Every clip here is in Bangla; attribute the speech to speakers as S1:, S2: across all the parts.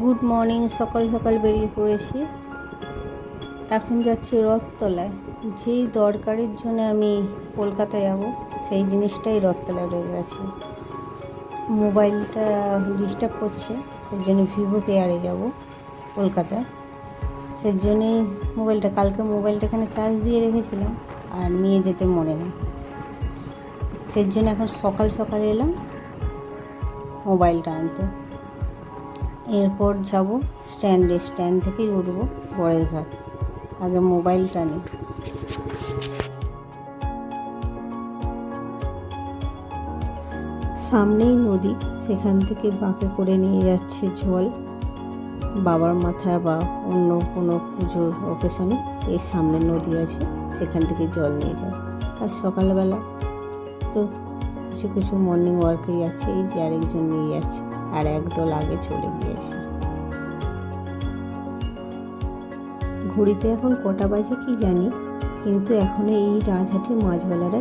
S1: গুড মর্নিং, সকাল সকাল বেরিয়ে পড়েছি। এখন যাচ্ছি রথতলায়। যেই দরকারের জন্য আমি কলকাতায় যাব, সেই জিনিসটাই রথতলায় রয়ে গেছে। মোবাইলটা ডিস্টার্ব করছে সেই জন্য ভিভো কেয়ারে যাব, কলকাতায়। সেই জন্যই মোবাইলটা, কালকে মোবাইলটা এখানে চার্জ দিয়ে রেখেছিলাম, আর নিয়ে যেতে মনে নেই। সেই জন্য এখন সকাল সকাল এলাম, মোবাইলটা আনতে। এরপর যাব স্ট্যান্ডে। স্ট্যান্ড থেকেই উঠবো বড়ের ঘাট। আগে মোবাইলটা নিই সামনেই নদী, সেখান থেকে বাঁকে করে নিয়ে যাচ্ছে জল। বাবার মাথায় বা অন্য কোনো পুজোর অকেশনে এই সামনে নদী আছে, সেখান থেকে জল নিয়ে যায় আর সকালবেলা তো কিছু কিছু মর্নিং ওয়ার্কেই যাচ্ছে এই যে আরেকজন নিয়ে যাচ্ছে। আর একদল আগে চলে গিয়েছে। ঘড়িতে এখন কটা বাজে কি জানি, কিন্তু এখনও এই রাজহাটের মাছওয়ালারা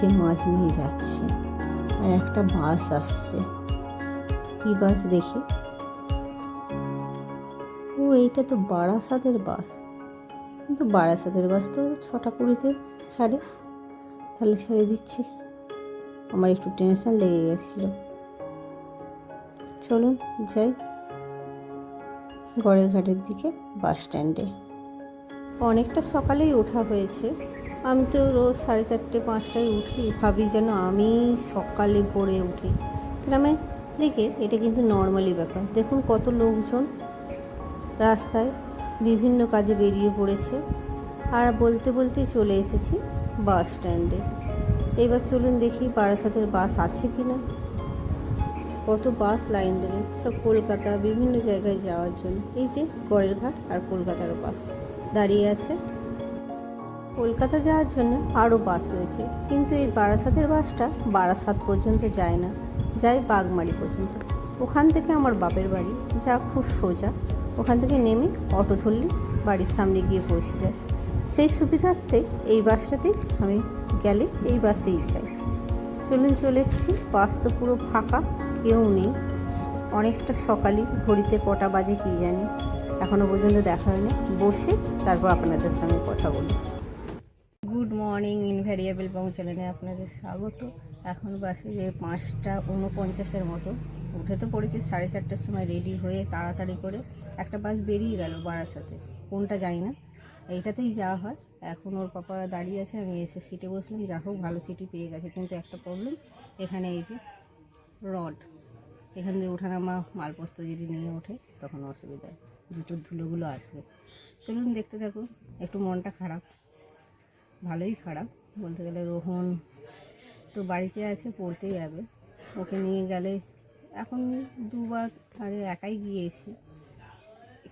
S1: যে মাছ নিয়ে যাচ্ছে। আর একটা বাস আসছে। কি বাস দেখি? ও, এইটা তো বারাসাতের বাস। কিন্তু বারাসাতের বাস তো ছটা কুড়িতে ছাড়ে। তাহলে ছেড়ে দিচ্ছে। আমার একটু টেনশন লেগে গেছিল। চলুন যাই গড়ের ঘাটের দিকে বাস স্ট্যান্ডে। অনেকটা সকালেই ওঠা হয়েছে। আমি তো রোজ সাড়ে চারটে, পাঁচটায় উঠি। ভাবি যেন আমি সকালে ভোরে উঠি। গ্রামে দিকে এটা কিন্তু নর্মালি ব্যাপার। দেখুন কত লোকজন রাস্তায় বিভিন্ন কাজে বেরিয়ে পড়েছে আর বলতে বলতে চলে এসেছি বাস স্ট্যান্ডে। এবার চলুন দেখি বারাসাতের বাস আছে কি না কত বাস লাইন দেবে সব কলকাতা বিভিন্ন জায়গায় যাওয়ার জন্য। এই যে গড়ের ঘাট আর কলকাতারও বাস দাঁড়িয়ে আছে। কলকাতা যাওয়ার জন্য আরও বাস রয়েছে, কিন্তু এই বারাসাতের বাসটা বারাসাত পর্যন্ত যায় না, যায় বাগমারি পর্যন্ত। ওখান থেকে আমার বাপের বাড়ি, যা খুব সোজা। ওখান থেকে নেমে অটো ধরলে বাড়ির সামনে গিয়ে পৌঁছে যায়। সেই সুবিধার্থে এই বাসটাতে আমি গেলে এই বাসেই যাই। চলুন চলে এসেছি, বাস তো পুরো ফাঁকা। কেউ নেই। অনেকটা সকালই ঘড়িতে কটা বাজে কী জানি। এখনও পর্যন্ত দেখা হয়নি। বসে তারপর আপনাদের সঙ্গে কথা বলি। গুড মর্নিং, ইনভ্যারিয়েবল চ্যানেলে আপনাদের স্বাগত। এখন বাসে যে পাঁচটা উনপঞ্চাশের মতো। উঠে তো পড়েছি সাড়ে চারটের সময় রেডি হয়ে তাড়াতাড়ি করে একটা বাস বেরিয়ে গেল বারাসাতে। কোনটা জানি না। এইটাতেই যাওয়া হয়। এখন ওর পাপা দাঁড়িয়ে আছে, আমি এসে সিটে বসলাম। যা হোক, ভালো সিটই পেয়ে গেছে। কিন্তু একটা প্রবলেম এখানে এই যে রড। এখান দিয়ে ওঠানামা মালপত্র যদি নিয়ে ওঠে, তখন অসুবিধা। জুতোর ধুলোগুলো আসবে। চলুন দেখতে থাকুন, একটু মনটা খারাপ। ভালোই খারাপ। বলতে গেলে রোহন তো বাড়িতে আছে, পড়তেই যাবে ওকে নিয়ে গেলে এখন দুবার আরে একাই গিয়েছি।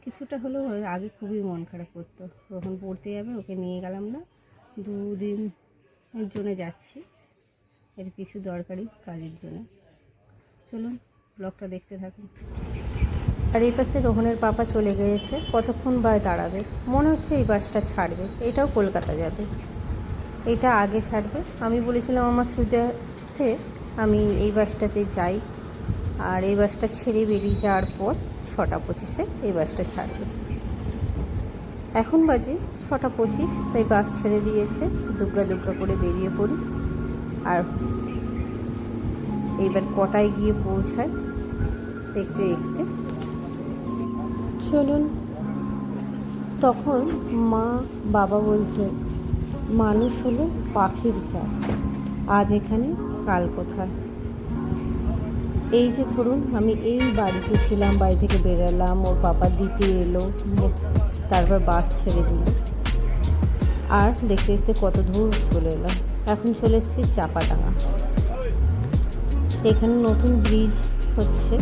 S1: কিছুটা হলেও আগে খুবই মন খারাপ করতো। রোহন পড়তে যাবে ওকে নিয়ে গেলাম না। দুদিনের জন্য যাচ্ছি। এর কিছু দরকারি কাজের জন্য। চলুন ব্লগটা দেখতে থাকুন। আর এই পাশে রোহনের পাপা চলে গিয়েছে, কতক্ষণ বা দাঁড়াবে? মনে হচ্ছে এই বাসটা ছাড়বে, এটাও কলকাতা যাবে। এটা আগে ছাড়বে। আমি বলেছিলাম আমার সুবিধার্থে আমি এই বাসটাতে যাই, আর এই বাসটা ছেড়ে বেরিয়ে যাওয়ার পর ছটা পঁচিশে এই বাসটা ছাড়বে। এখন বাজে ছটা পঁচিশ, তাই বাস ছেড়ে দিয়েছে। দুগ্গা দুগ্গা করে বেরিয়ে পড়ি। আর এইবার কটায় গিয়ে পৌঁছায়? দেখতে দেখতে। চলুন। তখন মা, বাবা বলতেন মানুষ হলো পাখির জাত। আজ এখানে, কাল কোথায়? এই যে ধরুন, আমি এই বাড়িতে ছিলাম, বাড়ি থেকে বেরালাম, ওর পাপা দিতে এলো তারপর বাস ছেড়ে দিল। আর দেখতে দেখতে কত দূর চলে এলাম। এখন চলে এসেছি চাপাডাঙ্গা। এখানে নতুন ব্রিজ হচ্ছে,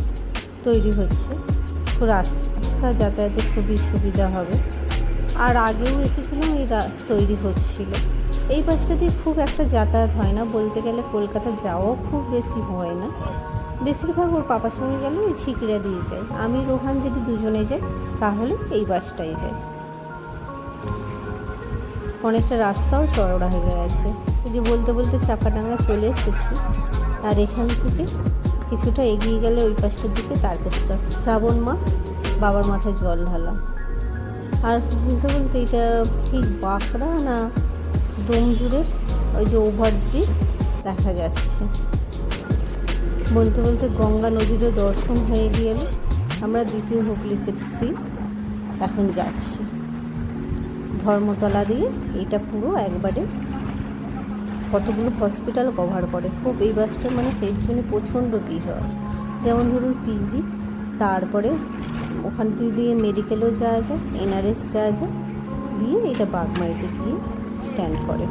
S1: তৈরি হচ্ছে। তো রাস্তা যাতায়াতে খুবই সুবিধা হবে। আর আগেও এসেছিলাম এই তৈরি হচ্ছিল। এই বাসটা দিয়ে খুব একটা যাতায়াত হয় না, বলতে গেলে কলকাতা যাওয়াও খুব বেশি হয় না। বেশিরভাগ ওর পাপার সঙ্গে গেলে ওই ছিকিরা দিয়ে যায়। আমি, রোহান যদি দুজনে যাই, তাহলে এই বাসটাই যাই অনেকটা রাস্তাও চড়া হয়ে গেছে। এই যে বলতে বলতে চাপাডাঙ্গা চলে এসেছি। আর এখান থেকে কিছুটা এগিয়ে গেলে ওই পাশটার দিকে তারকেশ্বর। শ্রাবণ মাস, বাবার মাথায় জল ঢালা। আর বলতে বলতে এটা ঠিক বাঁকড়া না ডোমজুড়ে ওই যে ওভারব্রিজ দেখা যাচ্ছে। বলতে বলতে গঙ্গা নদীরও দর্শন হয়ে গেল। আমরা দ্বিতীয় হুগলি সেতু দিয়ে এখন যাচ্ছি। ধর্মতলা দিয়ে এটা পুরো একবারে কতগুলো হসপিটাল কভার করে? খুব এই বাসটা মানে সেই জন্য প্রচণ্ড ভিড় হয়। যেমন ধরুন পিজি তারপরে ওখান থেকে দিয়ে মেডিকেলও যাওয়া যায় এনআরএস যাওয়া যায় দিয়ে এটা বাগমারিতে গিয়ে স্ট্যান্ড করে।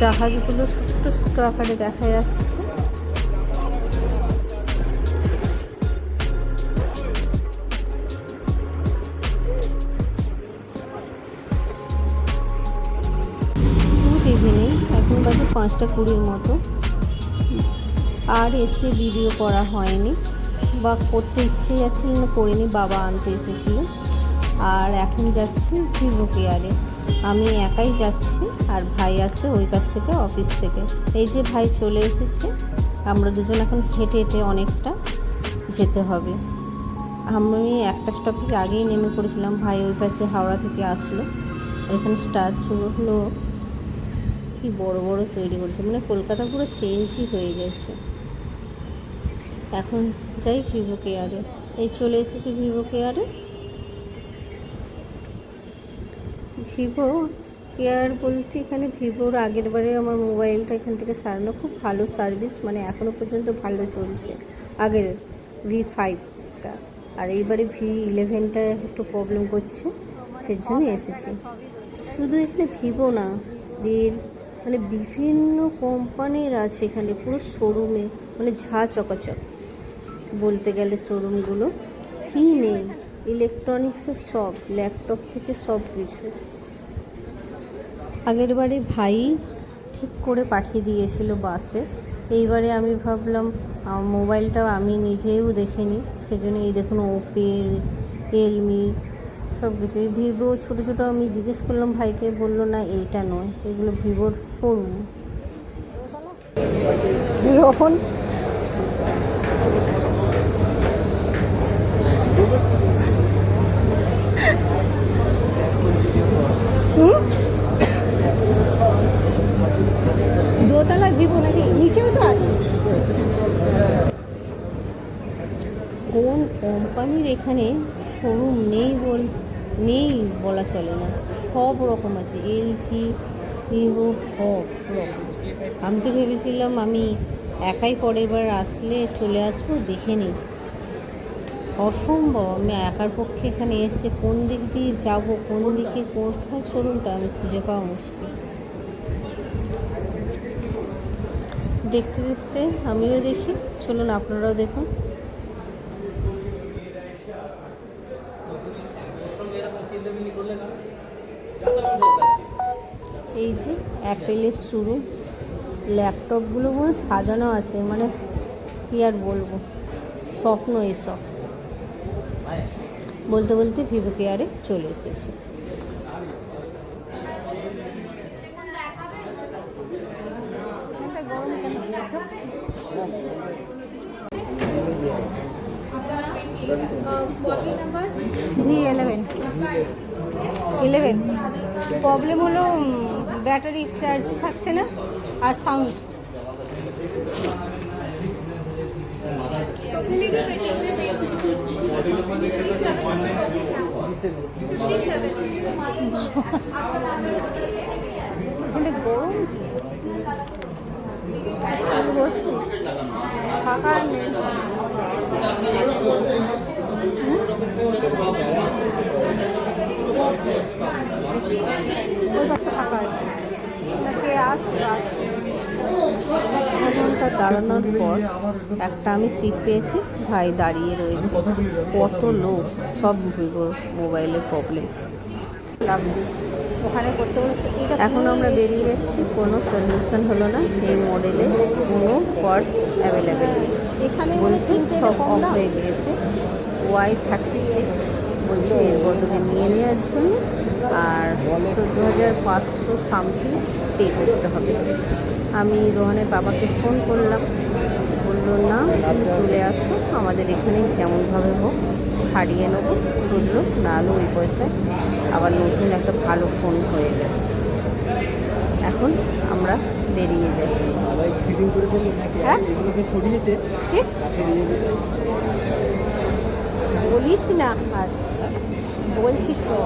S1: জাহাজগুলো ছোট্ট ছোট্ট আকারে দেখা যাচ্ছে। বাজে পাঁচটা কুড়ির মতো। আর এসে ভিডিও করা হয়নি। বা করতে ইচ্ছে যাচ্ছিল না, করিনি, বাবা আনতে এসেছিল। আর এখন যাচ্ছি ভিভো কেয়ারে আমি একাই যাচ্ছি, আর ভাই আসবে ওই কাছ থেকে, অফিস থেকে। এই যে ভাই চলে এসেছে, আমরা দুজন এখন হেঁটে হেঁটে অনেকটা যেতে হবে। আমি একটা স্টপেজ আগেই নেমে পড়েছিলাম, ভাই ওই পাশ দিয়ে হাওড়া থেকে আসলো। এখানে স্টারচুগুলো কি বড় বড় তৈরি করেছে। মানে কলকাতা পুরো চেঞ্জই হয়ে গেছে। এখন যাই ভিভো কেয়ারে এই চলে এসেছি ভিভো কেয়ারে ভিভো কেয়ার বলতে এখানে ভিভোর আগের বারে আমার মোবাইলটা এখান থেকে সারানো খুব ভালো সার্ভিস মানে এখনও পর্যন্ত ভালো চলছে। আগের ভি ফাইভটা আর এইবারে ভি ইলেভেনটা একটু প্রবলেম করছে সেজন্য এসেছি। শুধু এখানে ভিভো না, রিল মানে বিভিন্ন কোম্পানির আছে এখানে, পুরো শোরুমে মানে ঝা চকাচক। বলতে গেলে শোরুমগুলো কী নেই? ইলেকট্রনিক্সের সব ল্যাপটপ থেকে সব কিছু। আগের বারে ভাই ঠিক করে পাঠিয়ে দিয়েছিল বাসে এইবারে আমি ভাবলাম মোবাইলটা আমি নিজেও দেখে নিই। সেজন্য এই দেখুন ওপের রিয়েলমি সব কিছু এই ভিভো ছোটো ছোটো আমি জিজ্ঞেস করলাম ভাইকে বলল না এইটা নয়। এগুলো ভিভোর শোরুম। রোহন? দোতলা ভিভো নাকি? নিচেও তো আছে। কোন কোম্পানির এখানে শোরুম নেই বল নেই বলা চলে না। সব রকম আছে এলজি ভিভো সব রকম। আমি তো ভেবেছিলাম আমি একাই পরের বার আসলে চলে আসব, দেখে নিই। অসম্ভব, আমি একার পক্ষে এখানে এসে কোন দিক দিয়ে যাব, কোন দিকে কোথায় শোরুমটা আমি খুঁজে পাওয়া মুশকিল। দেখতে দেখতে আমিও দেখি, চলুন আপনারাও দেখুন। এই যে অ্যাপেলের শুরু। ল্যাপটপগুলো মনে সাজানো আছে মানে কি আর বলব? স্বপ্ন এসব। বলতে বলতে ভিভো কেয়ারে চলে এসেছে। V eleven. ইলেভেন প্রবলেম হলো ব্যাটারি চার্জ থাকছে না আর সাউন্ড গরম? ফাঁকা ঘণ্টা দাঁড়ানোর পর একটা আমি সিট পেয়েছি। ভাই দাঁড়িয়ে রয়েছে। কত লোক সব মোবাইলের প্রবলেম লাভ ওখানে করতে বলেছে এখন আমরা বেরিয়ে যাচ্ছি। কোনো সলিউশন হলো না। এই মডেলে কোনো পার্স অ্যাভেলেবেল নেই। এখানে বলতে সব অফ হয়ে গিয়েছে। ওয়াই থার্টি সিক্স বলছে বদলে নিয়ে নেওয়ার জন্য, আর চোদ্দ হাজার পাঁচশো সামথিং পে করতে হবে। আমি রোহানের বাবাকে ফোন করলাম, বলল, না চলে আসো, আমাদের এখানে যেমনভাবে হোক সারিয়ে নেব, শুনলো, না হলে ওই পয়সায় আবার নতুন একটা ভালো ফোন হয়ে যাবে এখন আমরা বেরিয়ে যাচ্ছি। হ্যাঁ? বলিস না, আর বলছি তো।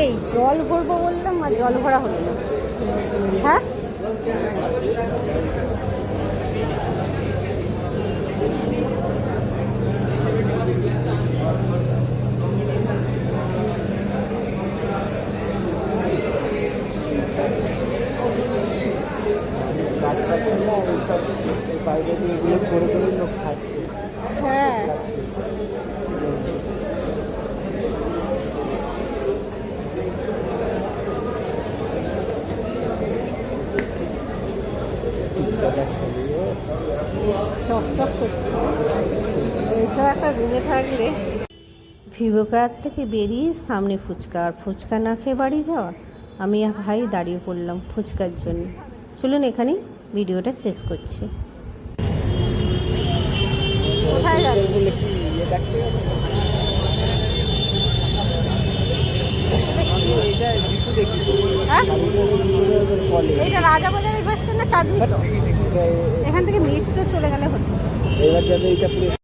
S1: এই জল ভরবো বললাম আর জল ভরা হলো হ্যাঁ
S2: কাজ পাচ্ছে না ওই সব এই বাইরে দিয়ে এগুলো করে করে লোক খাচ্ছে
S1: হ্যাঁ
S2: কাজ করে। টিকটক একসঙ্গে
S1: চকচক করছে এইসব একটা রুমে থাকলে ভিভোকার থেকে বেরিয়ে সামনে ফুচকা, আর ফুচকা না খেয়ে বাড়ি যাওয়া? আমি ভাই দাঁড়িয়ে পড়লাম ফুচকার জন্য। চলুন এখানেই ভিডিওটা শেষ করছি। হ্যাঁ? না চাঁদনি এখান থেকে মেট্রো চলে গেলে হচ্ছে।
S2: এবার